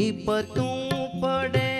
વિપતું પડે.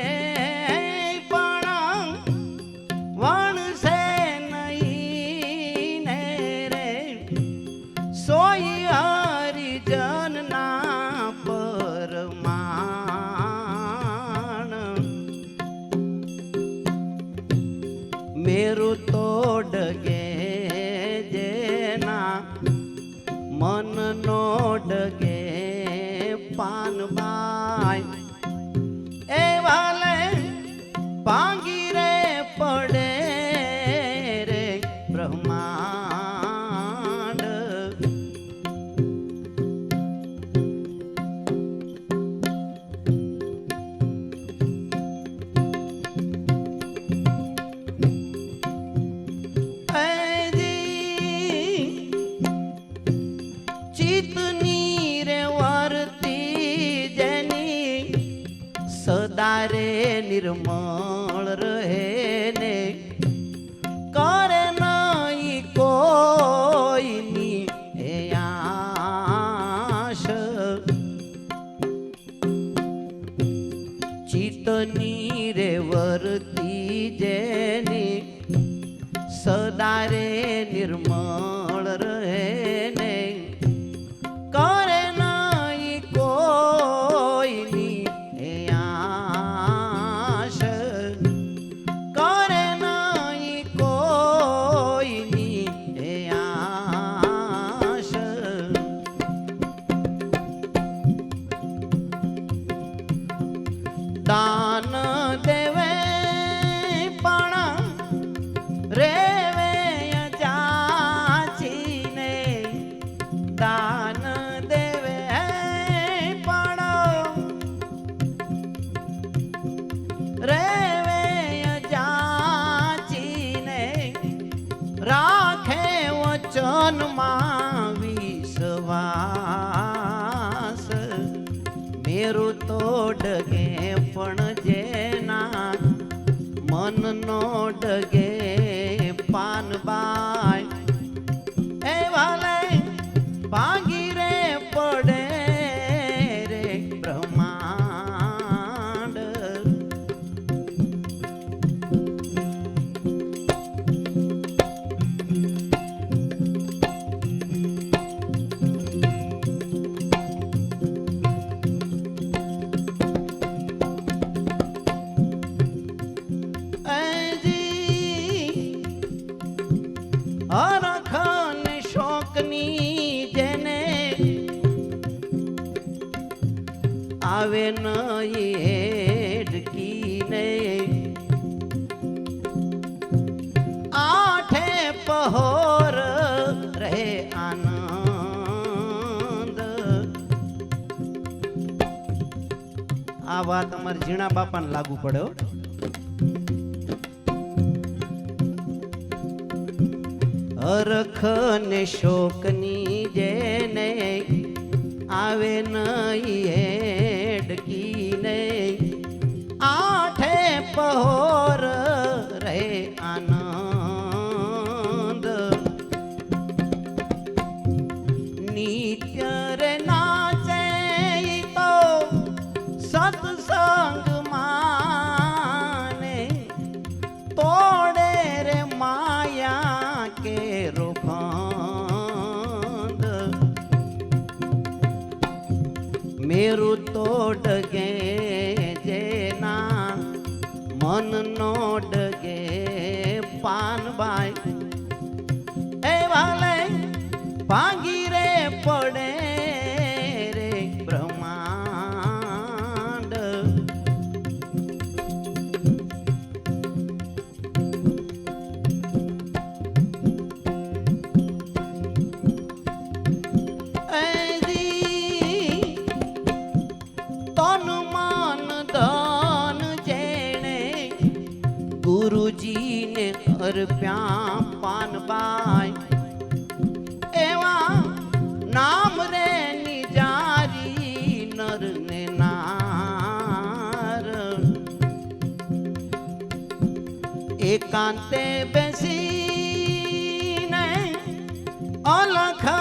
ઘેરું તોડ ડગે પણ જેના મનનો ડગે આવે નહીં આઠે પહોર રહે આનંદ. આ વાત અમારા ઝીણા બાપાને લાગુ પડ્યો અરખ ને શોકની જેને આવે નહીં ਪਹੋਰ ਰਹੇ ਆਨੰਦ। ਨੀਤਯ ਰੇ ਨਾਚੈ ਤੋ ਸਤ ਸੰਗ અર્પ્યા પાનબાઈ એવા નામ રે નિજારી નર ને નાર. એકાંતે બેસીને અલખ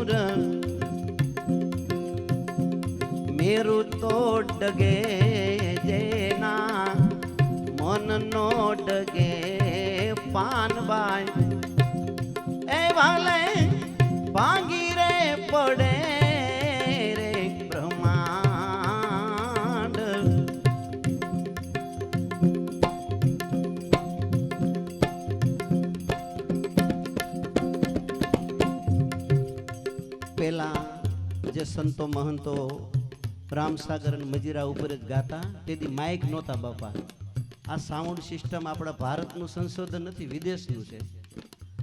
હાચાનું મેરુ તો ડગે જેના મન નો ડગે પાનબાઈ એ વાલે ભાંગી રે પડે સંતો મહંતો રામસાગર અને મજીરા ઉપર જ ગાતા. તેથી માઇક નહોતા બાપા. આ સાઉન્ડ સિસ્ટમ આપણા ભારતનું સંશોધન નથી, વિદેશનું છે.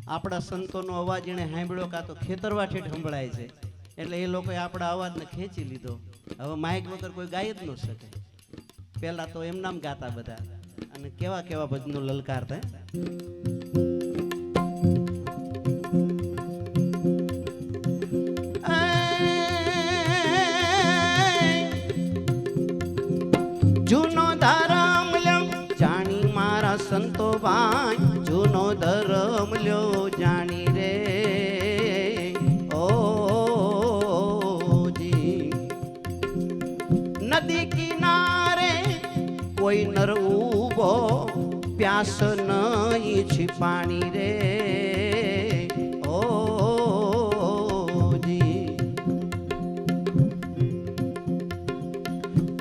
આપણા સંતોનો અવાજ એણે સાંભળ્યો કાં તો ખેતરવા ઠેઠ સંભળાય છે. એટલે એ લોકોએ આપણા અવાજને ખેંચી લીધો. હવે માઇક વગર કોઈ ગાય જ ન શકે. પહેલાં તો એમનામ ગાતા બધા. અને કેવા કેવા ભજનો લલકારતા. ભાઈ જૂનો ધરમ લ્યો, જાણી રે. ઓ, જી. નદી કિનારે કોઈ નર ઊભો પ્યાસ નહીં છે પાણી રે. ઓ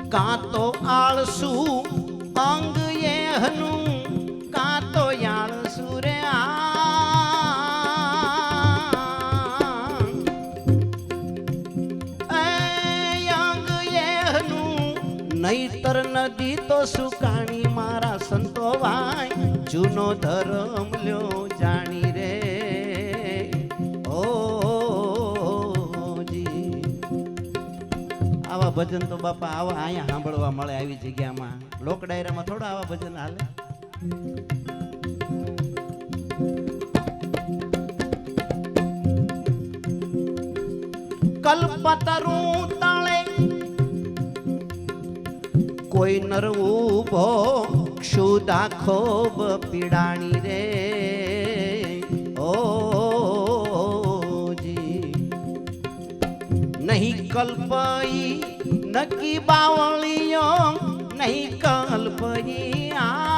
કાં તો આળસુ અંગ એ કાં નહીતર નદી તો સુકાણી મારા સંતો ભાઈ જૂનો ધર્મ લ્યો, જાણી રે. ઓ આવા ભજન તો બાપા આવા અહીંયા સાંભળવા મળે આવી જગ્યામાં. લોક ડાયરામાં થોડા આવા ભજન હાલે. કલ્પતરું કોઈ નર ઊભો ક્ષુદા ખોબ પીડાણી રે. ઓ જી. નહીં કલ્પઈ, નકી બાવળીઓ નહીં કલ્પઈ આ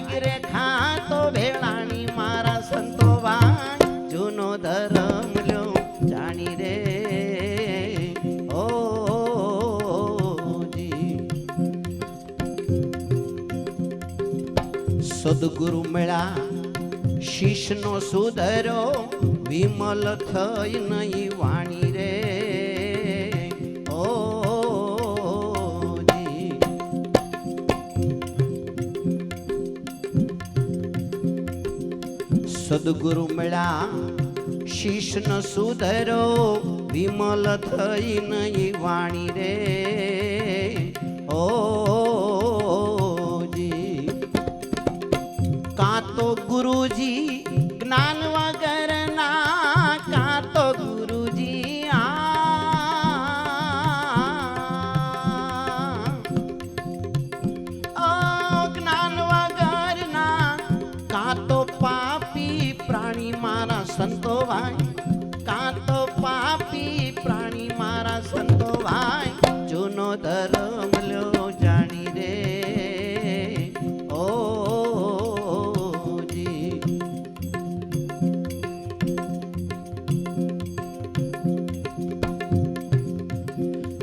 ભાગ રેખા તો ભેળાણી મારા સંતો વાય જૂનો ધરમ લો જાણી રે. ઓ સદગુરુ મળ્યા શીશનો સુધરો વિમલ થઈ નહીં વાણી સદગુરુ મળ્યા. શીશનો સુધરો વિમલ થઈ નહીં વાણી રે. ઓ કાં તો ગુરુજી જ્ઞાન સંતો ભાઈ કાં તો પાપી પ્રાણી મારા સંતો ભાઈ જૂનો ધર્મ લ્યો જાણી રે ઓ જી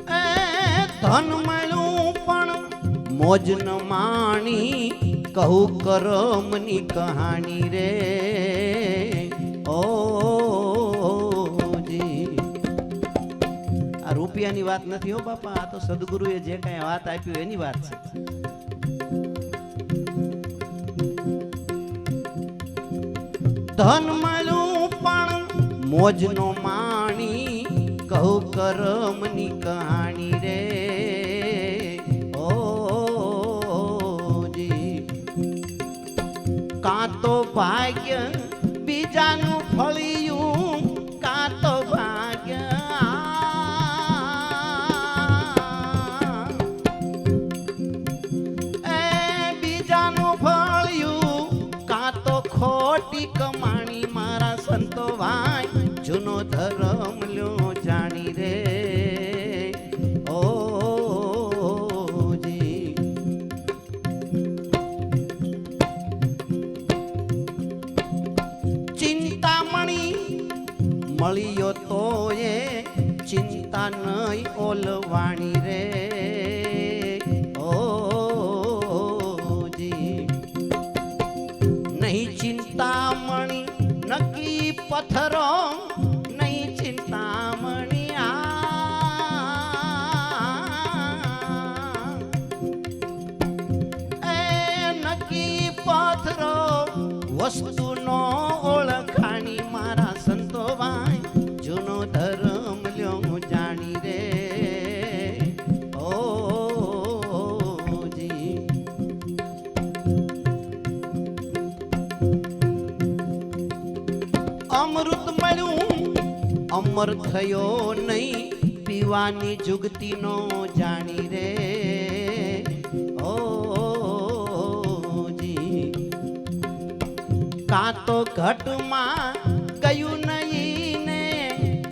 એ ધન મળ્યું પણ મોજ ન માણી કહું કરમની કહાણી રે. રૂપિયાની વાત નથી હો બાપા, આ તો સદગુરુએ જે કાંઈ વાત આપ્યું એની વાત છે. ધન મળ્યું પણ મોજનો માણી, કહું કરમની કહાણી રે. ઓ જી કાં તો ભાગ્ય બીજાનું Polly. ચિંતા નહીં ઓલવાણી મળ્યું થયો નહીં. પીવાની જુગતીનો જાણી રે. ઓ કાં તો ઘટમાં ગયું નહીં ને?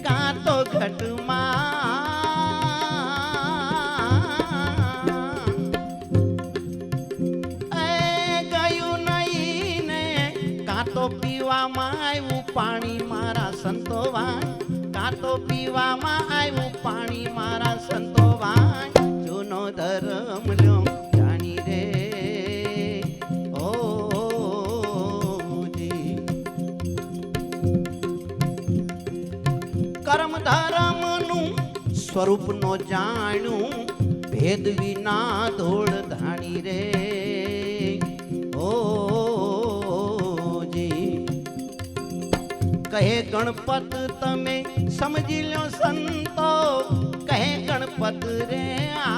કાં તો ઘટમાં ગયું નહીં કાં તો પીવામાં આવ્યું પાણી મારા સંતો ભાઈ તો પીવામાં આવ્યું. પાણી મારા સંતો ભાઈ જૂનો ધર્મ લ્યો, જાણી રે. ઓ જી. કર્મ ધર્મનું સ્વરૂપ નો જાણ્યું. ભેદ વિના ધોળ ધાણી રે. ઓ કહે ગણપત તમે સમજી લો સંતો કહે ગણપત રે આ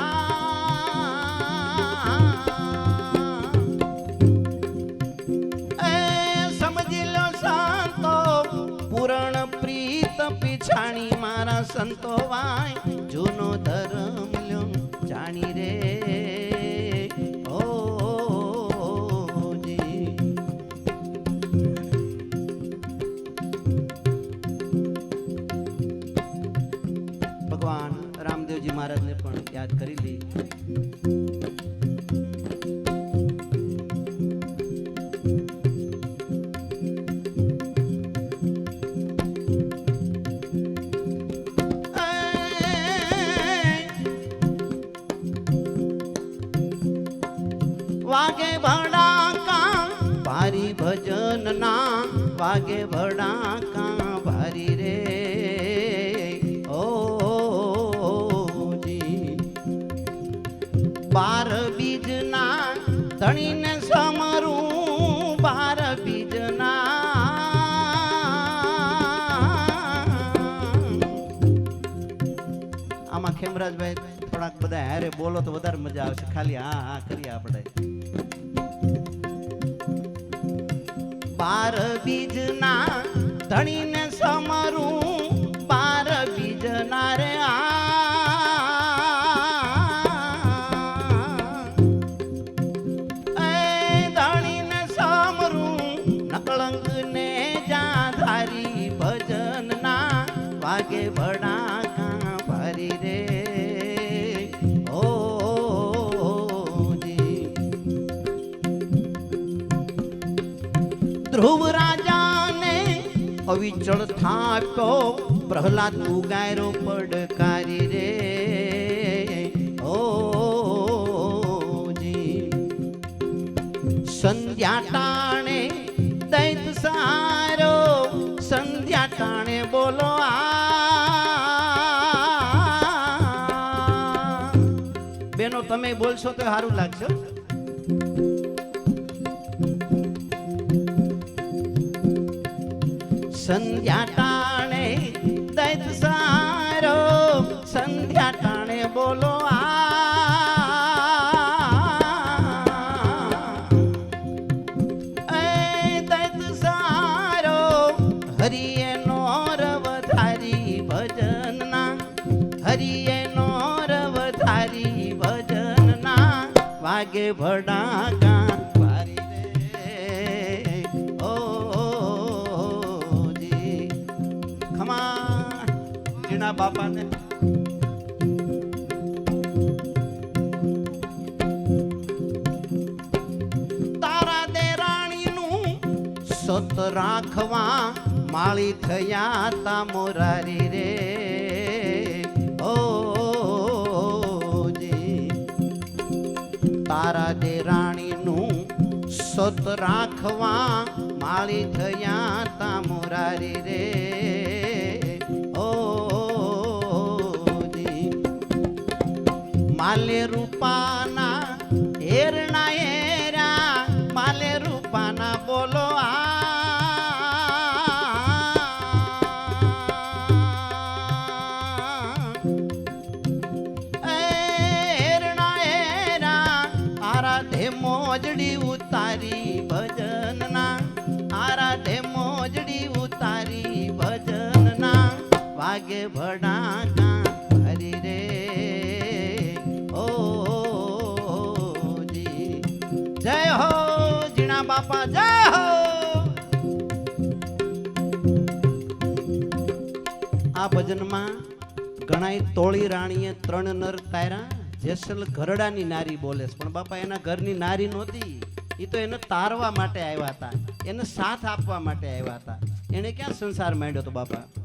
એ સમજી લો સંતો પૂરણ પ્રીત પીછાણી મારા બીજના, ધણીને સમરું બાર બીજના. આમાં ખેમરાજભાઈ થોડાક બધા હારે બોલો તો વધારે મજા આવશે. ખાલી હા હા, કરીએ આપણે. બાર બીજના, ધણીને સમરું ધ્રુવ રાજાને અવિચળ થાપ્યો પ્રહલાદ ઉગાયરો પડકારી રે. ઓ સંધ્યા ટાણે દૈત સારો, સંધ્યા ટાણે બોલો આ. બેનો, તમે બોલશો તો સારું લાગશે સંધ્યા ટાણે દૈત સારો, સંધ્યા ટાણે બોલો આ. દૈત સારો, હરિએ નો રવ ધારી ભજનના, હરિએ નો રવ ધારી ભજનના, વાગે ભડાકા જીણા બાપાને સત રાખવા માળી થયા તા મોરારી રે. ઓ તારા દેરાણીનું સત રાખવા માળી થયા તા મોરારી રે. માલે રૂપાના હેરના હેરા માલે રૂપાના બોલો મોજડી ઉતારી ભજનના, આરાધે મોજડી ઉતારી ભજનના, વાગે ભડાકા જય હો જીણા બાપા, જય હો. આ ભજનમાં ઘણાય તોળી રાણીએ ત્રણ નર તાર્યા. જેસલ ઘરડાની નારી બોલે પણ બાપા, એના ઘરની નારી નહોતી. એ તો એને તારવા માટે આવ્યા હતા. એને સાથ આપવા માટે આવ્યા હતા. એને ક્યાં સંસાર માંડ્યો તો બાપા?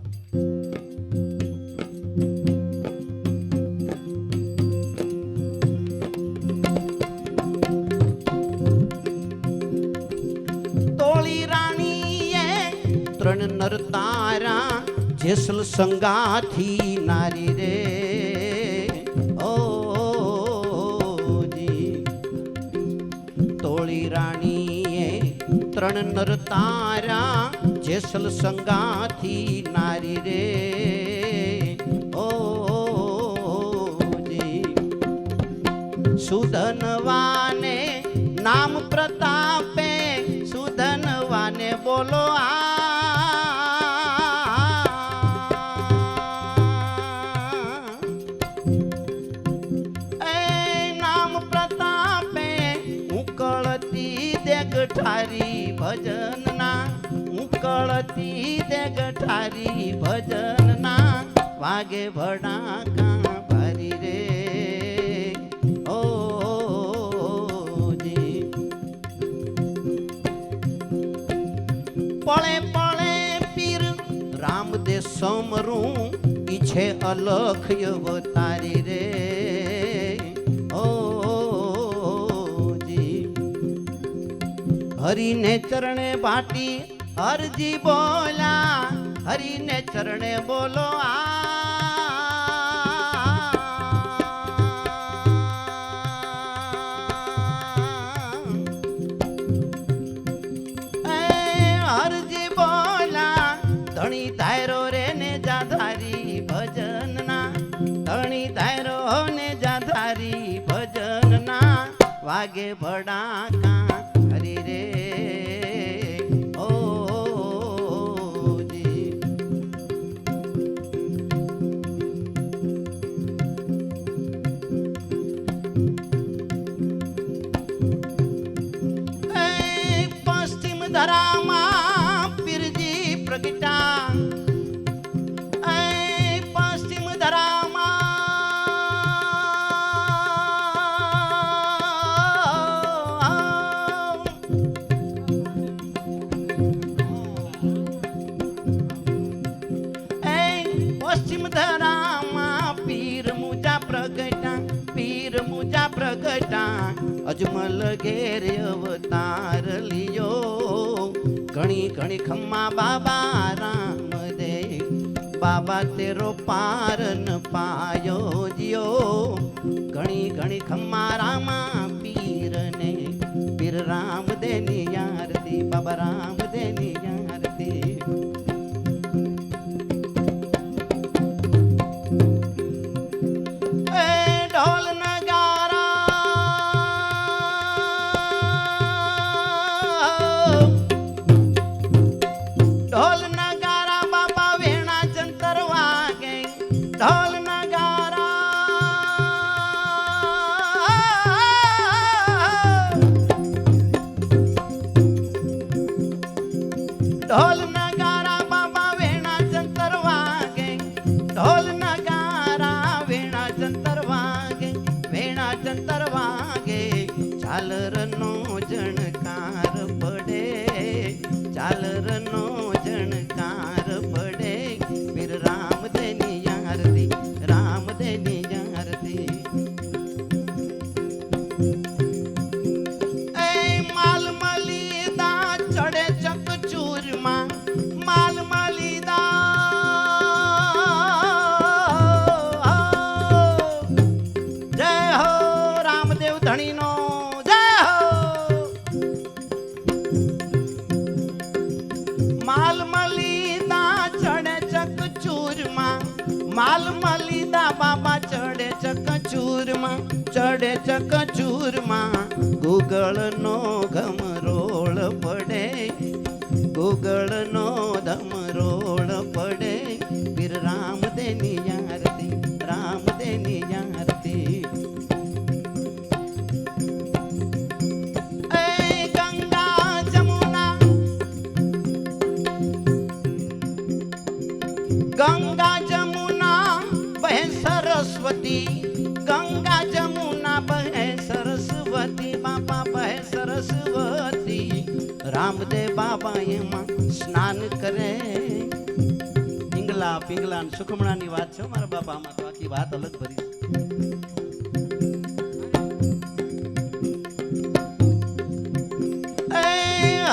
જેસલ સંગાથી નારી રે તોળી રાણીએ ત્રણ નર તારા જેસલ સંગાથી નારી રે સુધનવાને ઠારી ભજનના વાગે ભડાકા ભરી રે. ઓ, જી. પળે પળે પીર રામદે સમરું ઈછે અલખ અવતારી રે. હરીને ચરણે ભાટી હરજી બોલા હરીને ચરણે બોલો હરજી બોલા, ધણી તાયરો રે જાધારી ભજનના, ધણી તાયરો ને જાધારી ભજનના, વાગે ભડાકા ઘણી ઘણી ખમ્મા બાબા રામ રે બાબા તેરો પાર ન પાયો જીઓ. ઘણી ઘણી ખમ્મા રામા પીરને. પીર રામ દેની યારતી બાબા રામ દેની ঢোল না માલ મલીદા ચડે ચકચૂરમાં. માલ મલીદા બાબા ચડે ચકચૂરમાં ચડે ચકચૂરમાં. ગુગળનો રામદેવ બાબા એમાં સ્નાન કરે. પિંગલા પિંગલા સુખમણાની વાત છે મારા બાપા, આમાં તો આખી વાત અલગ ભરી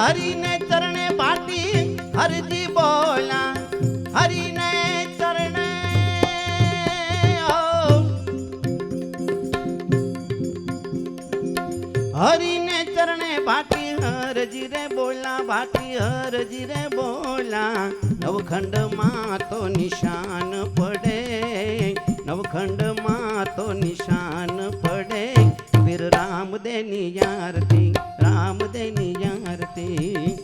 હરીને ચરણે પાટી, હરજી બોલા, હરીને ચરણે. હરી હરજી રે બોલા, ભાટી હરજી રે બોલા. નવખંડમાં તો નિશાન પડે. નવખંડમાં તો નિશાન પડે. વીર રામદેની યારતી રામદેની યારતી